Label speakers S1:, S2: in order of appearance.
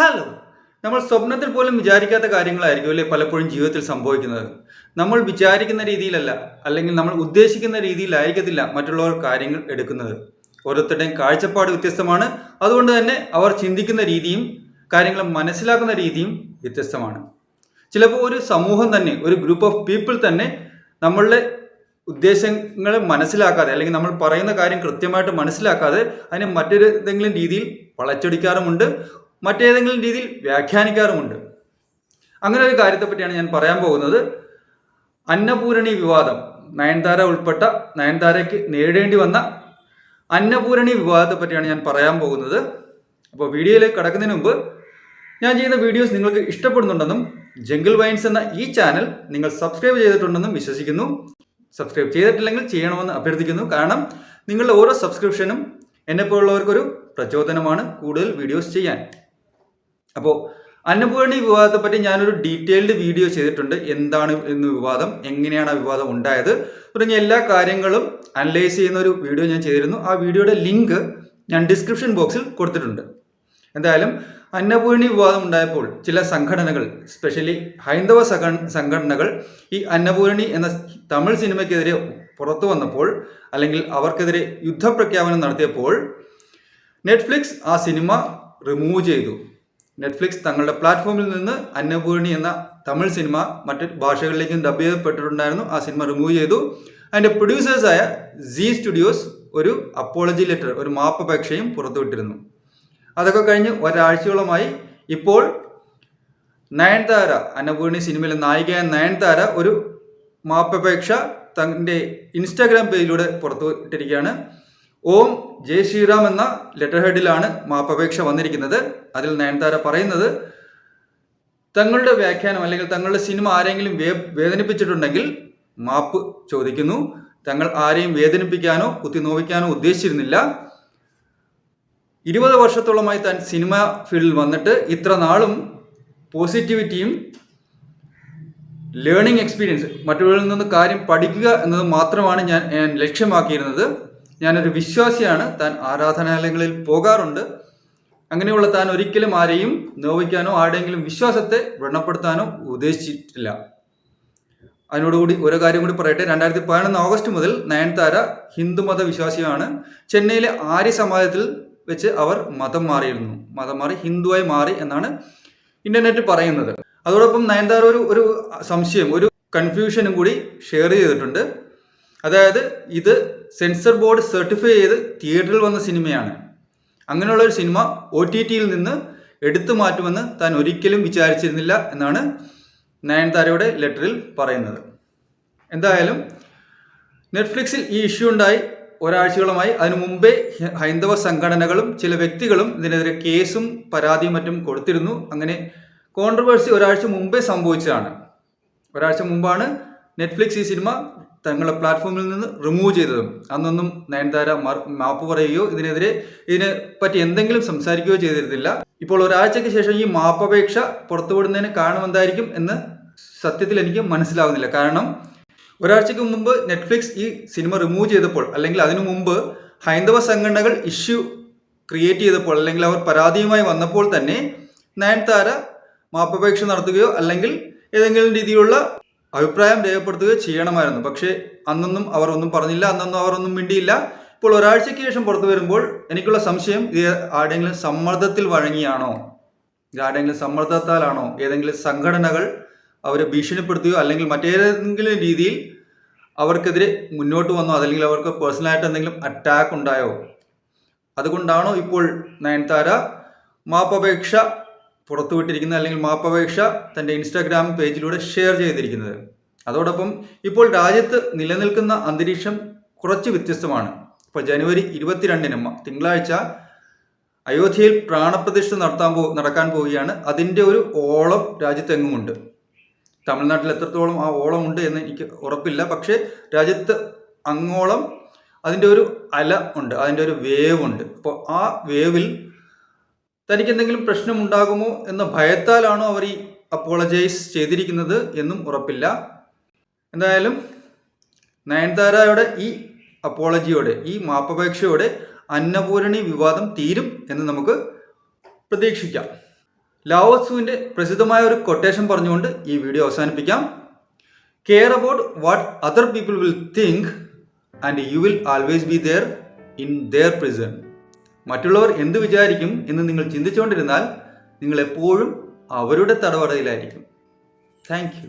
S1: Hello നമ്മൾ സ്വപ്നത്തിൽ പോലും വിചാരിക്കാത്ത കാര്യങ്ങളായിരിക്കും അല്ലേ പലപ്പോഴും ജീവിതത്തിൽ സംഭവിക്കുന്നത്? നമ്മൾ വിചാരിക്കുന്ന രീതിയിലല്ല അല്ലെങ്കിൽ നമ്മൾ ഉദ്ദേശിക്കുന്ന രീതിയിലായിരിക്കത്തില്ല മറ്റുള്ളവർ കാര്യങ്ങൾ എടുക്കുന്നത്. ഓരോരുത്തരുടെയും കാഴ്ചപ്പാട് വ്യത്യസ്തമാണ്. അതുകൊണ്ട് തന്നെ അവർ ചിന്തിക്കുന്ന രീതിയും കാര്യങ്ങൾ മനസ്സിലാക്കുന്ന രീതിയും വ്യത്യസ്തമാണ്. ചിലപ്പോൾ ഒരു സമൂഹം തന്നെ ഒരു ഗ്രൂപ്പ് ഓഫ് പീപ്പിൾ തന്നെ നമ്മളുടെ ഉദ്ദേശങ്ങൾ മനസ്സിലാക്കാതെ അല്ലെങ്കിൽ നമ്മൾ പറയുന്ന കാര്യം കൃത്യമായിട്ട് മനസ്സിലാക്കാതെ അതിനെ മറ്റൊരു രീതിയിൽ വളച്ചൊടിക്കാറുമുണ്ട്. മറ്റേതെങ്കിലും രീതിയിൽ വ്യാഖ്യാനിക്കാറുമുണ്ട്. അങ്ങനെ ഒരു കാര്യത്തെ പറ്റിയാണ് ഞാൻ പറയാൻ പോകുന്നത്. അന്നപൂരണി വിവാദം നയൻതാര ഉൾപ്പെട്ട നയൻതാരയ്ക്ക് നേരിടേണ്ടി വന്ന അന്നപൂരണി വിവാദത്തെ പറ്റിയാണ് ഞാൻ പറയാൻ പോകുന്നത്. അപ്പോൾ വീഡിയോയിലേക്ക് കടക്കുന്നതിന് മുമ്പ് ഞാൻ ചെയ്യുന്ന വീഡിയോസ് നിങ്ങൾക്ക് ഇഷ്ടപ്പെടുന്നുണ്ടെന്നും ജംഗിൾ വൈൻസ് എന്ന ഈ ചാനൽ നിങ്ങൾ സബ്സ്ക്രൈബ് ചെയ്തിട്ടുണ്ടെന്നും വിശ്വസിക്കുന്നു. സബ്സ്ക്രൈബ് ചെയ്തിട്ടില്ലെങ്കിൽ ചെയ്യണമെന്ന് അഭ്യർത്ഥിക്കുന്നു. കാരണം നിങ്ങളുടെ ഓരോ സബ്സ്ക്രിപ്ഷനും എന്നെപ്പോലുള്ളവർക്കൊരു പ്രചോദനമാണ് കൂടുതൽ വീഡിയോസ് ചെയ്യാൻ. അപ്പോൾ അന്നപൂർണി വിവാദത്തെ പറ്റി ഞാനൊരു ഡീറ്റെയിൽഡ് വീഡിയോ ചെയ്തിട്ടുണ്ട്. എന്താണ് എന്ന് വിവാദം? എങ്ങനെയാണ് ആ വിവാദം ഉണ്ടായത്? തുടങ്ങിയ എല്ലാ കാര്യങ്ങളും അനലൈസ് ചെയ്യുന്ന ഒരു വീഡിയോ ഞാൻ ചെയ്തിരുന്നു. ആ വീഡിയോയുടെ ലിങ്ക് ഞാൻ ഡിസ്ക്രിപ്ഷൻ ബോക്സിൽ കൊടുത്തിട്ടുണ്ട്. എന്തായാലും അന്നപൂർണി വിവാദം ഉണ്ടായപ്പോൾ ചില സംഘടനകൾ സ്പെഷ്യലി ഹൈന്ദവ സംഘ- സംഘടനകൾ ഈ അന്നപൂർണി എന്ന തമിഴ് സിനിമയ്ക്കെതിരെ പുറത്തു വന്നപ്പോൾ അല്ലെങ്കിൽ അവർക്കെതിരെ യുദ്ധപ്രഖ്യാപനം നടത്തിയപ്പോൾ നെറ്റ്ഫ്ലിക്സ് ആ സിനിമ റിമൂവ് ചെയ്തു. നെറ്റ്ഫ്ലിക്സ് തങ്ങളുടെ പ്ലാറ്റ്ഫോമിൽ നിന്ന് അന്നപൂർണി എന്ന തമിഴ് സിനിമ മറ്റ് ഭാഷകളിലേക്കും ഡബ് ചെയ്യപ്പെട്ടിട്ടുണ്ടായിരുന്നു. ആ സിനിമ റിമൂവ് ചെയ്തു. അതിന്റെ പ്രൊഡ്യൂസേഴ്സായ ജി സ്റ്റുഡിയോസ് ഒരു അപ്പോളജി ലെറ്റർ ഒരു മാപ്പപേക്ഷയും പുറത്തുവിട്ടിരുന്നു. അതൊക്കെ കഴിഞ്ഞ് ഒരാഴ്ചയോളമായി ഇപ്പോൾ നയൻതാര അന്നപൂർണി സിനിമയിലെ നായികയായ നയൻതാര ഒരു മാപ്പപേക്ഷ തന്റെ ഇൻസ്റ്റാഗ്രാം പേജിലൂടെ പുറത്തുവിട്ടിരിക്കുകയാണ്. ഓം ജയ് ശ്രീറാം എന്ന ലെറ്റർ ഹെഡിലാണ് മാപ്പപേക്ഷ വന്നിരിക്കുന്നത്. അതിൽ നയൻതാര പറയുന്നത് തങ്ങളുടെ വ്യാഖ്യാനം അല്ലെങ്കിൽ തങ്ങളുടെ സിനിമ ആരെങ്കിലും വേ വേദനിപ്പിച്ചിട്ടുണ്ടെങ്കിൽ മാപ്പ് ചോദിക്കുന്നു. തങ്ങൾ ആരെയും വേദനിപ്പിക്കാനോ കുത്തി നോവിക്കാനോ ഉദ്ദേശിച്ചിരുന്നില്ല. ഇരുപത് വർഷത്തോളമായി താൻ സിനിമ ഫീൽഡിൽ വന്നിട്ട് ഇത്ര നാളും പോസിറ്റിവിറ്റിയും ലേണിംഗ് എക്സ്പീരിയൻസ് മറ്റുള്ളവരിൽ നിന്ന് കാര്യം പഠിക്കുക എന്നത് മാത്രമാണ് ഞാൻ ലക്ഷ്യമാക്കിയിരുന്നത്. ഞാനൊരു വിശ്വാസിയാണ്. താൻ ആരാധനാലയങ്ങളിൽ പോകാറുണ്ട്. അങ്ങനെയുള്ള താൻ ഒരിക്കലും ആരെയും നോവിക്കാനോ ആരുടെയെങ്കിലും വിശ്വാസത്തെ വ്രണപ്പെടുത്താനോ ഉദ്ദേശിച്ചിട്ടില്ല. അതിനോടുകൂടി ഒരു കാര്യം കൂടി പറയട്ടെ. രണ്ടായിരത്തി പതിനൊന്ന് ഓഗസ്റ്റ് മുതൽ നയൻതാര ഹിന്ദുമത വിശ്വാസിയാണ്. ചെന്നൈയിലെ ആര്യ സമാജത്തിൽ വെച്ച് അവർ മതം മാറിയിരുന്നു. മതം മാറി ഹിന്ദുവായി മാറി എന്നാണ് ഇന്റർനെറ്റ് പറയുന്നത്. അതോടൊപ്പം നയൻതാര ഒരു ഒരു സംശയം ഒരു കൺഫ്യൂഷനും കൂടി ഷെയർ ചെയ്തിട്ടുണ്ട്. അതായത് ഇത് സെൻസർ ബോർഡ് സർട്ടിഫൈ ചെയ്ത് തിയേറ്ററിൽ വന്ന സിനിമയാണ്. അങ്ങനെയുള്ള ഒരു സിനിമ ഒ ടി ടിയിൽ നിന്ന് എടുത്തു മാറ്റുമെന്ന് താൻ ഒരിക്കലും വിചാരിച്ചിരുന്നില്ല എന്നാണ് നയൻതാരയുടെ ലെറ്ററിൽ പറയുന്നത്. എന്തായാലും നെറ്റ്ഫ്ലിക്സിൽ ഈ ഇഷ്യൂ ഉണ്ടായി. ഒരാഴ്ചകളുമായി അതിനു മുമ്പേ ഹൈന്ദവ സംഘടനകളും ചില വ്യക്തികളും ഇതിനെതിരെ കേസും പരാതിയും മറ്റും കൊടുത്തിരുന്നു. അങ്ങനെ കോൺട്രവേഴ്സി ഒരാഴ്ച മുമ്പേ സംഭവിച്ചതാണ്. ഒരാഴ്ച മുമ്പാണ് നെറ്റ്ഫ്ലിക്സ് ഈ സിനിമ തങ്ങളുടെ പ്ലാറ്റ്ഫോമിൽ നിന്ന് റിമൂവ് ചെയ്തതും അന്നൊന്നും നയൻതാര മാപ്പ് പറയുകയോ ഇതിനെതിരെ ഇതിനെ പറ്റി എന്തെങ്കിലും സംസാരിക്കുകയോ ചെയ്തിരുന്നില്ല. ഇപ്പോൾ ഒരാഴ്ചയ്ക്ക് ശേഷം ഈ മാപ്പപേക്ഷ പുറത്തുവിടുന്നതിന് കാരണമെന്തായിരിക്കും എന്ന് സത്യത്തിൽ എനിക്ക് മനസ്സിലാവുന്നില്ല. കാരണം ഒരാഴ്ചയ്ക്ക് മുമ്പ് നെറ്റ്ഫ്ലിക്സ് ഈ സിനിമ റിമൂവ് ചെയ്തപ്പോൾ അല്ലെങ്കിൽ അതിനു മുമ്പ് ഹൈന്ദവ സംഘടനകൾ ഇഷ്യൂ ക്രിയേറ്റ് ചെയ്തപ്പോൾ അല്ലെങ്കിൽ അവർ പരാതിയുമായി വന്നപ്പോൾ തന്നെ നയൻതാര മാപ്പപേക്ഷ നടത്തുകയോ അല്ലെങ്കിൽ ഏതെങ്കിലും രീതിയിലുള്ള അഭിപ്രായം രേഖപ്പെടുത്തുക ചെയ്യണമായിരുന്നു. പക്ഷേ അന്നൊന്നും അവർ ഒന്നും പറഞ്ഞില്ല അന്നൊന്നും അവർ ഒന്നും മിണ്ടിയില്ല. ഇപ്പോൾ ഒരാഴ്ചയ്ക്ക് ശേഷം പുറത്തു വരുമ്പോൾ എനിക്കുള്ള സംശയം ഇത് ആരുടെങ്കിലും സമ്മർദ്ദത്തിൽ വഴങ്ങിയാണോ? ഇത് ആരുടെങ്കിലും സമ്മർദ്ദത്താലാണോ? ഏതെങ്കിലും സംഘടനകൾ അവരെ ഭീഷണിപ്പെടുത്തുകയോ അല്ലെങ്കിൽ മറ്റേതെങ്കിലും രീതിയിൽ അവർക്കെതിരെ മുന്നോട്ട് വന്നോ? അതല്ലെങ്കിൽ അവർക്ക് പേഴ്സണലായിട്ട് എന്തെങ്കിലും അറ്റാക്ക് ഉണ്ടായോ? അതുകൊണ്ടാണോ ഇപ്പോൾ നയൻതാര മാപ്പപേക്ഷ പുറത്തുവിട്ടിരിക്കുന്നത് അല്ലെങ്കിൽ മാപ്പപേക്ഷ തന്റെ ഇൻസ്റ്റാഗ്രാം പേജിലൂടെ ഷെയർ ചെയ്തിരിക്കുന്നത്. അതോടൊപ്പം ഇപ്പോൾ രാജ്യത്ത് നിലനിൽക്കുന്ന അന്തരീക്ഷം കുറച്ച് വ്യത്യസ്തമാണ്. ഇപ്പോൾ ജനുവരി ഇരുപത്തിരണ്ടിന് തിങ്കളാഴ്ച അയോധ്യയിൽ പ്രാണപ്രതിഷ്ഠ നടത്താൻ പോ നടക്കാൻ പോവുകയാണ്. അതിന്റെ ഒരു ഓളം രാജ്യത്തെങ്ങുമുണ്ട്? തമിഴ്നാട്ടിൽ എത്രത്തോളം ആ ഓളം ഉണ്ട് എന്ന് എനിക്ക് ഉറപ്പില്ല. പക്ഷേ രാജ്യത്ത് അങ്ങോളം അതിന്റെ ഒരു അല ഉണ്ട് അതിന്റെ ഒരു വേവ് ഉണ്ട് അപ്പോൾ ആ വേവിൽ തനിക്ക് എന്തെങ്കിലും പ്രശ്നം ഉണ്ടാകുമോ എന്ന ഭയത്താലാണോ അവർ ഈ അപ്പോളജൈസ് ചെയ്തിരിക്കുന്നത് എന്നും ഉറപ്പില്ല. എന്തായാലും നയൻതാരയുടെ ഈ അപ്പോളജിയോടെ ഈ മാപ്പപേക്ഷയോടെ അന്നപൂരണി വിവാദം തീരും എന്ന് നമുക്ക് പ്രതീക്ഷിക്കാം. ലാവോസുവിന്റെ പ്രസിദ്ധമായ ഒരു കൊട്ടേഷൻ പറഞ്ഞുകൊണ്ട് ഈ വീഡിയോ അവസാനിപ്പിക്കാം. Care about what other people will think and you will always be there in their prison മറ്റുള്ളവർ എന്ത് വിചാരിക്കും എന്ന് നിങ്ങൾ ചിന്തിച്ചുകൊണ്ടിരുന്നാൽ നിങ്ങൾ എപ്പോഴും അവരുടെ തടവടയിലായിരിക്കും താങ്ക് യു